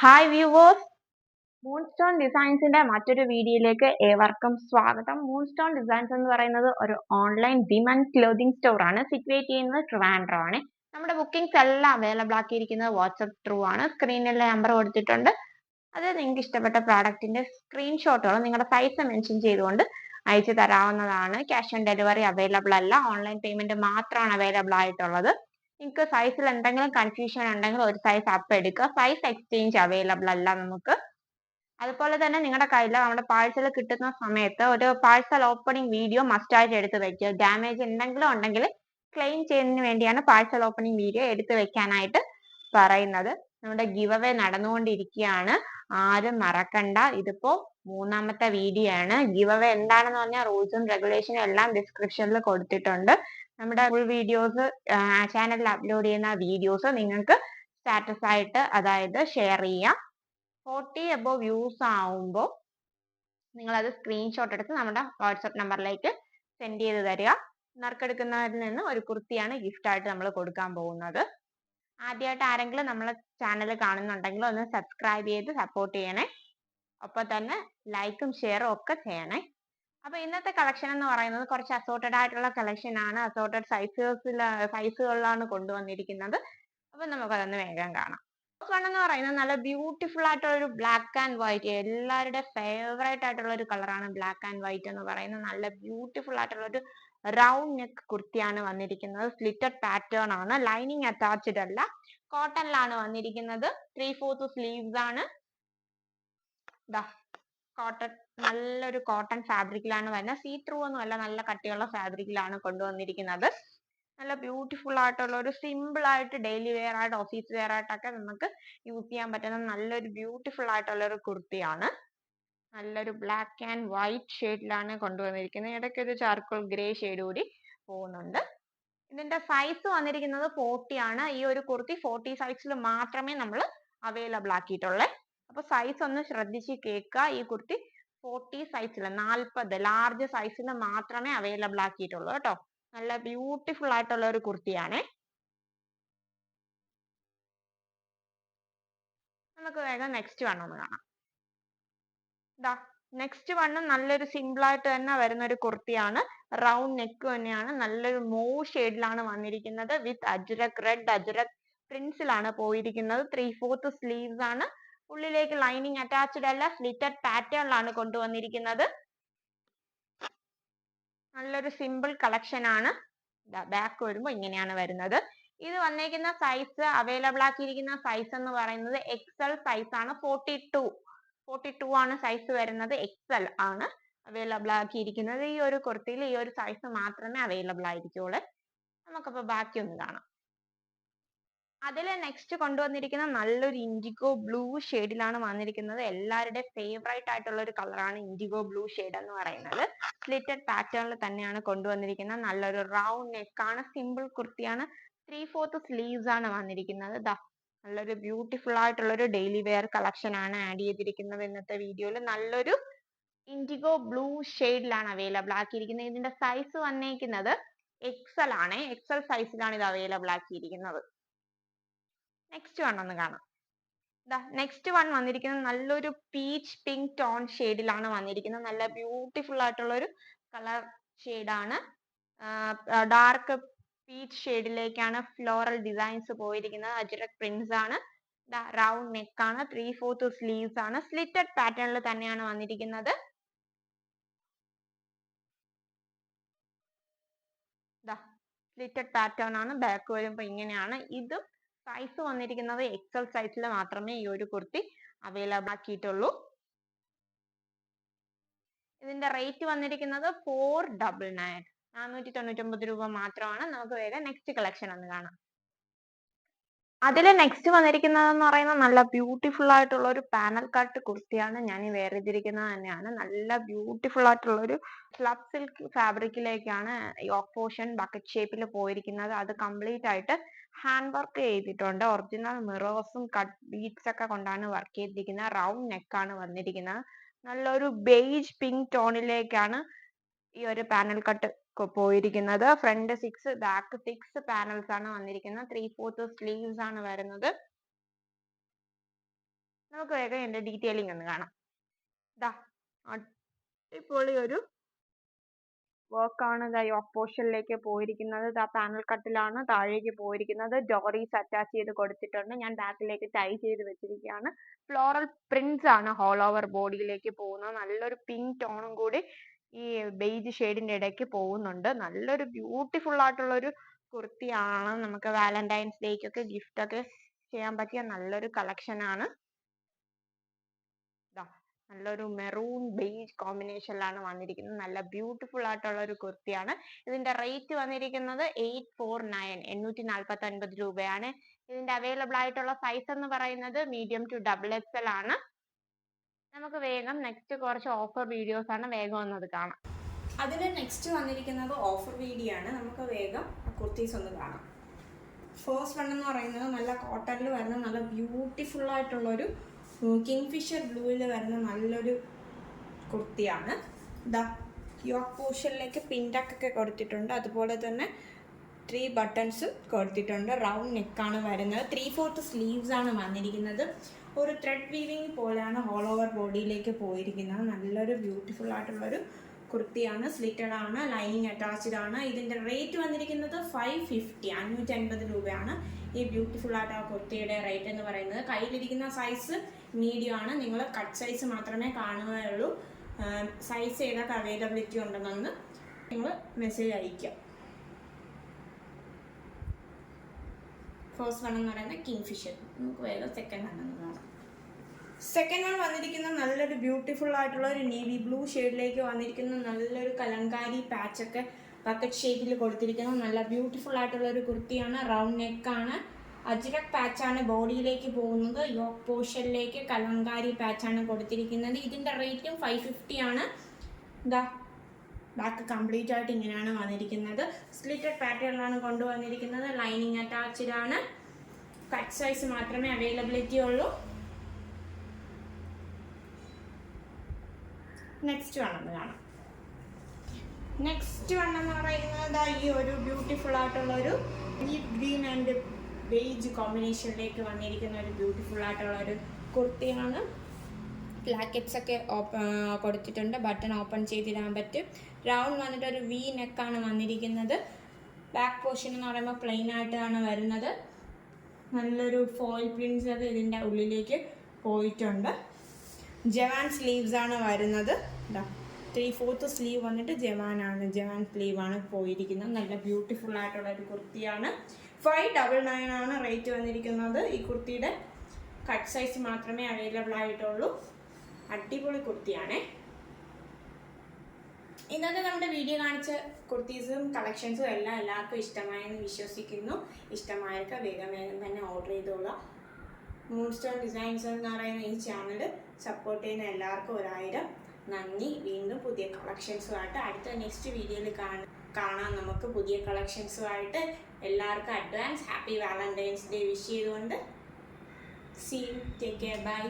Hi viewers moonstone ഡിസൈൻസിന്റെ മറ്റൊരു വീഡിയോയിലേക്ക് ഏവർക്കും സ്വാഗതം. മൂൺസ്റ്റോൺ ഡിസൈൻസ് എന്ന് പറയുന്നത് ഒരു ഓൺലൈൻ വിമൻ ക്ലോതിങ് സ്റ്റോർ ആണ്. സിറ്റുവേറ്റ് ചെയ്യുന്നത് ട്രിവാൻഡ്രം ആണ്. നമ്മുടെ ബുക്കിംഗ്സ് എല്ലാം അവൈലബിൾ ആക്കിയിരിക്കുന്നത് വാട്സപ്പ് ത്രൂ ആണ്. സ്ക്രീനിൽ നമ്പർ കൊടുത്തിട്ടുണ്ട്. അത് നിങ്ങൾക്ക് ഇഷ്ടപ്പെട്ട പ്രോഡക്റ്റിന്റെ സ്ക്രീൻഷോട്ടുകൾ നിങ്ങളുടെ സൈസ് മെൻഷൻ ചെയ്തുകൊണ്ട് അയച്ചു തരാവുന്നതാണ്. ക്യാഷ് ഓൺ ഡെലിവറി അവൈലബിൾ അല്ല. ഓൺലൈൻ പേയ്മെന്റ് മാത്രമാണ് അവൈലബിൾ ആയിട്ടുള്ളത്. നിങ്ങൾക്ക് സൈസിൽ എന്തെങ്കിലും കൺഫ്യൂഷൻ ഉണ്ടെങ്കിൽ ഒരു സൈസ് അപ്പ് എടുക്കുക. സൈസ് എക്സ്ചേഞ്ച് അവൈലബിൾ അല്ല നമുക്ക്. അതുപോലെ തന്നെ നിങ്ങളുടെ കയ്യിൽ നമ്മുടെ പാഴ്സൽ കിട്ടുന്ന സമയത്ത് ഒരു പാഴ്സൽ ഓപ്പണിംഗ് വീഡിയോ മസ്റ്റ് ആയിട്ട് എടുത്ത് വെക്കുക. ഡാമേജ് എന്തെങ്കിലും ഉണ്ടെങ്കിൽ ക്ലെയിം ചെയ്യുന്നതിന് വേണ്ടിയാണ് പാഴ്സൽ ഓപ്പണിംഗ് വീഡിയോ എടുത്ത് വെക്കാനായിട്ട് പറയുന്നത്. നമ്മുടെ ഗിവ് അവേ നടന്നുകൊണ്ടിരിക്കുകയാണ്. ആരും മറക്കണ്ട. ഇതിപ്പോ മൂന്നാമത്തെ വീഡിയോ ആണ്. ഗിവ് അവേ എന്താണെന്ന് പറഞ്ഞാൽ റൂൾസും റെഗുലേഷനും എല്ലാം ഡിസ്ക്രിപ്ഷനിൽ കൊടുത്തിട്ടുണ്ട്. നമ്മുടെ ഫുൾ വീഡിയോസ് ചാനലിൽ അപ്ലോഡ് ചെയ്യുന്ന വീഡിയോസ് നിങ്ങൾക്ക് സ്റ്റാറ്റസ് ആയിട്ട് അതായത് ഷെയർ ചെയ്യാം. ഫോർട്ടി എബോ വ്യൂസ് ആവുമ്പോൾ നിങ്ങളത് സ്ക്രീൻഷോട്ട് എടുത്ത് നമ്മുടെ വാട്സപ്പ് നമ്പറിലേക്ക് സെൻഡ് ചെയ്ത് തരിക. നറുക്കെടുക്കുന്നവരിൽ നിന്ന് ഒരു കുർത്തിയാണ് ഗിഫ്റ്റ് ആയിട്ട് നമ്മൾ കൊടുക്കാൻ പോകുന്നത്. ആദ്യമായിട്ട് ആരെങ്കിലും നമ്മളെ ചാനൽ കാണുന്നുണ്ടെങ്കിൽ ഒന്ന് സബ്സ്ക്രൈബ് ചെയ്ത് സപ്പോർട്ട് ചെയ്യണേ. ഒപ്പം തന്നെ ലൈക്കും ഷെയറും ഒക്കെ ചെയ്യണേ. അപ്പൊ ഇന്നത്തെ കളക്ഷൻ എന്ന് പറയുന്നത് കുറച്ച് അസോർട്ടഡ് ആയിട്ടുള്ള കളക്ഷൻ ആണ്. അസോർട്ടഡ് സൈസസിൽ സൈസുകളിലാണ് കൊണ്ടുവന്നിരിക്കുന്നത്. അപ്പൊ നമുക്ക് അതൊന്ന് വേഗം കാണാം. എന്ന് പറയുന്നത് നല്ല ബ്യൂട്ടിഫുൾ ആയിട്ടുള്ള ഒരു ബ്ലാക്ക് ആൻഡ് വൈറ്റ് എല്ലാവരുടെ ഫേവറേറ്റ് ആയിട്ടുള്ള ഒരു കളറാണ് ബ്ലാക്ക് ആൻഡ് വൈറ്റ് എന്ന് പറയുന്നത്. നല്ല ബ്യൂട്ടിഫുൾ ആയിട്ടുള്ള ഒരു റൗണ്ട് നെക്ക് കുർത്തിയാണ് വന്നിരിക്കുന്നത്. സ്ലിറ്റഡ് പാറ്റേൺ ആണ്. ലൈനിങ് അറ്റാച്ച്ഡ് അല്ല. കോട്ടണിലാണ് വന്നിരിക്കുന്നത്. ത്രീ ഫോർത്ത് സ്ലീവ്സ് ആണ്. കോട്ടൺ നല്ലൊരു കോട്ടൺ ഫാബ്രിക്കിലാണ് വരുന്നത്. സീ ത്രൂ ഒന്നും അല്ല നല്ല കട്ടിയുള്ള ഫാബ്രിക്കിലാണ് കൊണ്ടുവന്നിരിക്കുന്നത്. നല്ല ബ്യൂട്ടിഫുൾ ആയിട്ടുള്ള ഒരു സിമ്പിൾ ആയിട്ട് ഡെയിലി വെയർ ആയിട്ട് ഓഫീസ് വെയർ ആയിട്ടൊക്കെ നമുക്ക് യൂസ് ചെയ്യാൻ പറ്റുന്ന നല്ലൊരു ബ്യൂട്ടിഫുൾ ആയിട്ടുള്ള ഒരു കുർത്തിയാണ്. നല്ലൊരു ബ്ലാക്ക് ആൻഡ് വൈറ്റ് ഷെയ്ഡിലാണ് കൊണ്ടുവന്നിരിക്കുന്നത്. ഇടയ്ക്ക് ഒരു ചാർക്കോൾ ഗ്രേ ഷെയ്ഡ് കൂടി പോകുന്നുണ്ട്. ഇതിന്റെ സൈസ് വന്നിരിക്കുന്നത് ഫോർട്ടി ആണ്. ഈ ഒരു കുർത്തി ഫോർട്ടി സൈസിൽ മാത്രമേ നമ്മൾ അവൈലബിൾ ആക്കിയിട്ടുള്ളൂ. അപ്പൊ സൈസ് ഒന്ന് ശ്രദ്ധിച്ച് കേൾക്കുക. ഈ കുർത്തി ഫോർട്ടി സൈസിൽ നാൽപ്പത് ലാർജ് സൈസിൽ മാത്രമേ അവൈലബിൾ ആക്കിയിട്ടുള്ളൂ കേട്ടോ. നല്ല ബ്യൂട്ടിഫുൾ ആയിട്ടുള്ള ഒരു കുർത്തിയാണേ. നമുക്ക് വേഗം നെക്സ്റ്റ് വൺ ഒന്ന് കാണാം. ദാ നെക്സ്റ്റ് വണ്ണും നല്ലൊരു സിമ്പിൾ ആയിട്ട് തന്നെ വരുന്ന ഒരു കുർത്തിയാണ് റൗണ്ട് നെക്ക് തന്നെയാണ്. നല്ലൊരു മൂവ് ഷെയ്ഡിലാണ് വന്നിരിക്കുന്നത്. വിത്ത് അജ്രക് റെഡ് അജ്രക് പ്രിൻസിലാണ് പോയിരിക്കുന്നത്. ത്രീ ഫോർത്ത് സ്ലീവ്സ് ആണ്. ഉള്ളിലേക്ക് ലൈനിങ് അറ്റാച്ച്ഡ് അല്ല സ്ലിറ്റഡ് പാറ്റേണിലാണ് കൊണ്ടുവന്നിരിക്കുന്നത്. നല്ലൊരു സിമ്പിൾ കളക്ഷൻ ആണ്. ബാക്ക് വരുമ്പോൾ ഇങ്ങനെയാണ് വരുന്നത്. ഇത് വന്നേക്കുന്ന സൈസ് അവൈലബിൾ ആക്കിയിരിക്കുന്ന സൈസ് എന്ന് പറയുന്നത് എക്സൽ സൈസ് ആണ്. ഫോർട്ടി ടു ഫോർട്ടി ടു ആണ് സൈസ് വരുന്നത് എക്സൽ ആണ് അവൈലബിൾ ആക്കിയിരിക്കുന്നത്. ഈ ഒരു കുർത്തിയിൽ ഈ ഒരു സൈസ് മാത്രമേ അവൈലബിൾ ആയിരിക്കുള്ളൂ. നമുക്കപ്പോൾ ബാക്കി ഒന്ന് കാണാം. അതിൽ നെക്സ്റ്റ് കൊണ്ടുവന്നിരിക്കുന്ന നല്ലൊരു ഇൻഡിഗോ ബ്ലൂ ഷെയ്ഡിലാണ് വന്നിരിക്കുന്നത്. എല്ലാവരുടെ ഫേവറേറ്റ് ആയിട്ടുള്ള ഒരു കളറാണ് ഇൻഡിഗോ ബ്ലൂ ഷെയ്ഡ് എന്ന് പറയുന്നത്. സ്ലിറ്റഡ് പാറ്റേണിൽ തന്നെയാണ് കൊണ്ടുവന്നിരിക്കുന്നത് നല്ലൊരു റൗണ്ട് നെക്ക് ആണ്. സിമ്പിൾ കുർത്തിയാണ്. ത്രീ ഫോർത്ത് സ്ലീവ്സ് ആണ് വന്നിരിക്കുന്നത്. ദാ നല്ലൊരു ബ്യൂട്ടിഫുൾ ആയിട്ടുള്ള ഒരു ഡെയിലി വെയർ കളക്ഷൻ ആണ് ആഡ് ചെയ്തിരിക്കുന്നത് ഇന്നത്തെ വീഡിയോയിൽ നല്ലൊരു ഇൻഡിഗോ ബ്ലൂ ഷെയ്ഡിലാണ് അവൈലബിൾ ആക്കിയിരിക്കുന്നത്. ഇതിന്റെ സൈസ് വന്നേക്കുന്നത് എക്സൽ ആണ്. എക്സൽ സൈസിലാണ് ഇത് അവൈലബിൾ ആക്കിയിരിക്കുന്നത്. നെക്സ്റ്റ് വൺ ഒന്ന് കാണാം. ദാ നെക്സ്റ്റ് വൺ വന്നിരിക്കുന്നത് നല്ലൊരു പീച്ച് പിങ്ക് ടോൺ ഷെയ്ഡിലാണ് വന്നിരിക്കുന്നത്. നല്ല ബ്യൂട്ടിഫുൾ ആയിട്ടുള്ള ഒരു കളർ ഷെയ്ഡാണ് ഡാർക്ക് പീച്ച് ഷെയ്ഡിലേക്കാണ് ഫ്ലോറൽ ഡിസൈൻസ് പോയിരിക്കുന്നത്. അജ്രക് പ്രിന്റ്സ് ആണ്. റൗണ്ട് നെക്ക് ആണ്. ത്രീ ഫോർത്ത് സ്ലീവ്സ് ആണ്. സ്ലിറ്റഡ് പാറ്റേണിൽ തന്നെയാണ് വന്നിരിക്കുന്നത്. സ്ലിറ്റഡ് പാറ്റേൺ ആണ്. ബാക്ക് വരുമ്പോൾ ഇങ്ങനെയാണ്. ഇതും സൈസ് വന്നിരിക്കുന്നത് എക്സൽ സൈസിൽ മാത്രമേ ഈ ഒരു കുർത്തി അവൈലബിൾ ആക്കിയിട്ടുള്ളൂ. ഇതിന്റെ റേറ്റ് വന്നിരിക്കുന്നത് ഫോർ ഡബിൾ നയൻ നാനൂറ്റി തൊണ്ണൂറ്റി തൊണ്ണൂറ്റൊമ്പത് രൂപ മാത്രമാണ്. നമുക്ക് വേഗം നെക്സ്റ്റ് കളക്ഷൻ ഒന്ന് കാണാം. അതിൽ നെക്സ്റ്റ് വന്നിരിക്കുന്നത് എന്ന് പറയുന്നത് നല്ല ബ്യൂട്ടിഫുൾ ആയിട്ടുള്ള ഒരു പാനൽ കട്ട് കുർത്തിയാണ് ഞാൻ ഈ വെയർ ചെയ്തിരിക്കുന്നത് തന്നെയാണ്. നല്ല ബ്യൂട്ടിഫുൾ ആയിട്ടുള്ള ഒരു ഫ്ലഫ് സിൽക്ക് ഫാബ്രിക്കിലേക്കാണ് യോക്ക് പോർഷൻ ബക്കറ്റ് ഷേപ്പിൽ പോയിരിക്കുന്നത്. അത് കംപ്ലീറ്റ് ആയിട്ട് ഹാൻഡ് വർക്ക് ചെയ്തിട്ടുണ്ട് ഒറിജിനൽ മിറേഴ്സും കട്ട് ബീഡ്സ് ഒക്കെ കൊണ്ടാണ് വർക്ക് ചെയ്തിരിക്കുന്നത്. റൗണ്ട് നെക്കാണ് വന്നിരിക്കുന്നത്. നല്ലൊരു ബേജ് പിങ്ക് ടോണിലേക്കാണ് ഈ ഒരു പാനൽ കട്ട് പോയിരിക്കുന്നത്. Front six back six panels ആണ് വന്നിരിക്കുന്നത്. ത്രീ ഫോർത്ത് സ്ലീവ്സ് ആണ് വരുന്നത്. നമുക്ക് വേഗം എന്റെ ഡീറ്റെയിലിംഗ് ഒന്ന് കാണാം. ദാ അടിപൊളി ഒരു വർക്കാണ് ദാ യോക്ക് പോർഷനിലേക്ക് പോയിരിക്കുന്നത്. ആ പാനൽ കട്ടിലാണ് താഴേക്ക് പോയിരിക്കുന്നത്. ഡോറീസ് അറ്റാച്ച് ചെയ്ത് കൊടുത്തിട്ടുണ്ട്. ഞാൻ ബാക്കിലേക്ക് ടൈ ചെയ്ത് വെച്ചിരിക്കുകയാണ്. ഫ്ലോറൽ പ്രിന്റ്സ് ആണ് ഹോൾ ഓവർ ബോഡിയിലേക്ക് പോകുന്നത്. നല്ലൊരു പിങ്ക് ടോണും കൂടി ഈ ബെയ്ജ് ഷെയ്ഡിന്റെ ഇടയ്ക്ക് പോകുന്നുണ്ട്. നല്ലൊരു ബ്യൂട്ടിഫുൾ ആയിട്ടുള്ള ഒരു കുർത്തിയാണ്. നമുക്ക് വാലന്റൈൻസ് ഡേക്കൊക്കെ ഗിഫ്റ്റ് ഒക്കെ ചെയ്യാൻ പറ്റിയ നല്ലൊരു കളക്ഷൻ ആണ്. നല്ലൊരു മെറൂൺ ബേജ് കോമ്പിനേഷനിലാണ് വന്നിരിക്കുന്നത്. നല്ല ബ്യൂട്ടിഫുൾ ആയിട്ടുള്ള ഒരു കുർത്തിയാണ്. ഇതിന്റെ റേറ്റ് വന്നിരിക്കുന്നത് എയ്റ്റ് ഫോർ നയൻ എണ്ണൂറ്റി നാൽപ്പത്തി ഒൻപത് രൂപയാണ്. ഇതിന്റെ അവൈലബിൾ ആയിട്ടുള്ള സൈസ് എന്ന് പറയുന്നത് medium to double X L ആണ്. നമുക്ക് വേഗം നെക്സ്റ്റ് കുറച്ച് ഓഫർ വീഡിയോസ് ആണ് വേഗം ഒന്നത് കാണാം. അതിൽ നെക്സ്റ്റ് വന്നിരിക്കുന്നത് ഓഫർ വീഡിയോ ആണ്. നമുക്ക് വേഗം കുർത്തീസ് ഒന്ന് കാണാം. ഫസ്റ്റ് വൺ എന്ന് പറയുന്നത് നല്ല കോട്ടണിൽ വരുന്ന നല്ല ബ്യൂട്ടിഫുൾ ആയിട്ടുള്ളൊരു കിങ് ഫിഷർ ബ്ലൂവിൽ വരുന്ന നല്ലൊരു കുർത്തിയാണ്. ദ യോക്ക് പോർഷനിലേക്ക് പിൻടക്കൊക്കെ കൊടുത്തിട്ടുണ്ട്. അതുപോലെ തന്നെ ത്രീ ബട്ടൺസും കൊടുത്തിട്ടുണ്ട്. റൗണ്ട് നെക്കാണ് വരുന്നത്. ത്രീ ഫോർത്ത് സ്ലീവ്സ് ആണ് വന്നിരിക്കുന്നത്. ഒരു ത്രെഡ് വീവിങ് പോലെയാണ് ഓൾ ഓവർ ബോഡിയിലേക്ക് പോയിരിക്കുന്നത്. നല്ലൊരു ബ്യൂട്ടിഫുൾ ആയിട്ടുള്ളൊരു കുർത്തിയാണ്. സ്ലിറ്റഡ് ആണ് ലൈനിങ് അറ്റാച്ച്ഡ് ആണ്. ഇതിന്റെ റേറ്റ് വന്നിരിക്കുന്നത് ഫൈവ് ഫിഫ്റ്റി അഞ്ഞൂറ്റി അൻപത് രൂപയാണ്. ഈ ബ്യൂട്ടിഫുൾ ആയിട്ട് ആ കുർത്തിയുടെ റേറ്റ് എന്ന് പറയുന്നത്. കയ്യിലിരിക്കുന്ന സൈസ് മീഡിയം ആണ്. നിങ്ങൾ കട്ട് സൈസ് മാത്രമേ കാണുകയുള്ളൂ. സൈസ് ഏതൊക്കെ അവൈലബിലിറ്റി ഉണ്ടെന്നൊന്ന് നിങ്ങൾ മെസ്സേജ് അയക്കുക ഫസ്റ്റ് വൺ എന്ന് പറയുന്നത് കിങ് ഫിഷർ നമുക്ക് വേഗം സെക്കൻഡ് എന്ന് കാണാം. സെക്കൻഡ് വൺ വന്നിരിക്കുന്ന നല്ലൊരു ബ്യൂട്ടിഫുൾ ആയിട്ടുള്ള ഒരു നേവി ബ്ലൂ ഷെയ്ഡിലേക്ക് വന്നിരിക്കുന്ന നല്ലൊരു കലങ്കാരി പാച്ചൊക്കെ ബക്കറ്റ് ഷേപ്പിൽ കൊടുത്തിരിക്കുന്ന. നല്ല ബ്യൂട്ടിഫുൾ ആയിട്ടുള്ള ഒരു കുർത്തിയാണ് റൗണ്ട് നെക്കാണ് അജ്രക് പാച്ചാണ് ബോഡിയിലേക്ക് പോകുന്നത്. യോക്ക് പോർഷനിലേക്ക് കലങ്കാരി പാച്ചാണ് കൊടുത്തിരിക്കുന്നത്. ഇതിന്റെ റേറ്റും ഫൈവ് ഫിഫ്റ്റി ആണ്. ഇതാ ബാക്ക് കംപ്ലീറ്റ് ആയിട്ട് ഇങ്ങനെയാണ് വന്നിരിക്കുന്നത്. സ്ലിറ്റഡ് പാറ്റേണിലാണ് കൊണ്ടുവന്നിരിക്കുന്നത്. ലൈനിങ് അറ്റാച്ച്ഡ് ആണ്. കട്ട് സൈസ് മാത്രമേ അവൈലബിലിറ്റി ഉള്ളൂ. നെക്സ്റ്റ് വേണമെന്ന് കാണാം. നെക്സ്റ്റ് വൺ എന്ന് പറയുന്നത് ഈ ഒരു ബ്യൂട്ടിഫുൾ ആയിട്ടുള്ള ഒരു ഡീപ് ഗ്രീൻ ആൻഡ് ബേജ് കോമ്പിനേഷനിലേക്ക് വന്നിരിക്കുന്ന ഒരു ബ്യൂട്ടിഫുൾ ആയിട്ടുള്ള ഒരു കുർത്തിയാണ്. പ്ലാക്കറ്റ്സ് ഒക്കെ കൊടുത്തിട്ടുണ്ട്. ബട്ടൺ ഓപ്പൺ ചെയ്തിടാൻ പറ്റും. റൗണ്ട് വന്നിട്ട് ഒരു വി നെക്കാണ് വന്നിരിക്കുന്നത്. ബാക്ക് പോർഷൻ എന്ന് പറയുമ്പോൾ പ്ലെയിൻ ആയിട്ടാണ് വരുന്നത്. നല്ലൊരു ഫോൾ പ്രിൻസ് ഒക്കെ ഇതിന്റെ ഉള്ളിലേക്ക് പോയിട്ടുണ്ട്. ജവാൻ സ്ലീവ്സ് ആണ് വരുന്നത്. ത്രീ ഫോർത്ത് സ്ലീവ് വന്നിട്ട് ജവാനാണ് ജവാൻ സ്ലീവ് ആണ് പോയിരിക്കുന്നത്. നല്ല ബ്യൂട്ടിഫുൾ ആയിട്ടുള്ള ഒരു കുർത്തിയാണ്. ഫൈവ് ഡബിൾ നയൻ ആണ് റേറ്റ് വന്നിരിക്കുന്നത്. ഈ കുർത്തിയുടെ കട്ട് സൈസ് മാത്രമേ അവൈലബിൾ ആയിട്ടുള്ളൂ. അടിപൊളി കുർത്തിയാണേ. ഇന്നത്തെ നമ്മുടെ വീഡിയോ കാണിച്ച കുർത്തീസും കളക്ഷൻസും എല്ലാം എല്ലാവർക്കും ഇഷ്ടമായെന്ന് വിശ്വസിക്കുന്നു. ഇഷ്ടമായൊക്കെ വേഗം വേഗം തന്നെ ഓർഡർ ചെയ്തോളാം. മൂൺ സ്റ്റോൺ ഡിസൈൻസ് എന്ന് പറയുന്ന ഈ ചാനൽ സപ്പോർട്ട് ചെയ്യുന്ന എല്ലാവർക്കും ഒരായിരം. നന്ദി. വീണ്ടും പുതിയ കളക്ഷൻസുമായിട്ട് അടുത്ത നെക്സ്റ്റ് വീഡിയോയിൽ കാണാം. നമുക്ക് പുതിയ കളക്ഷൻസുമായിട്ട് എല്ലാവർക്കും advance happy Valentine's day wish ചെയ്തുകൊണ്ട്. See take care bye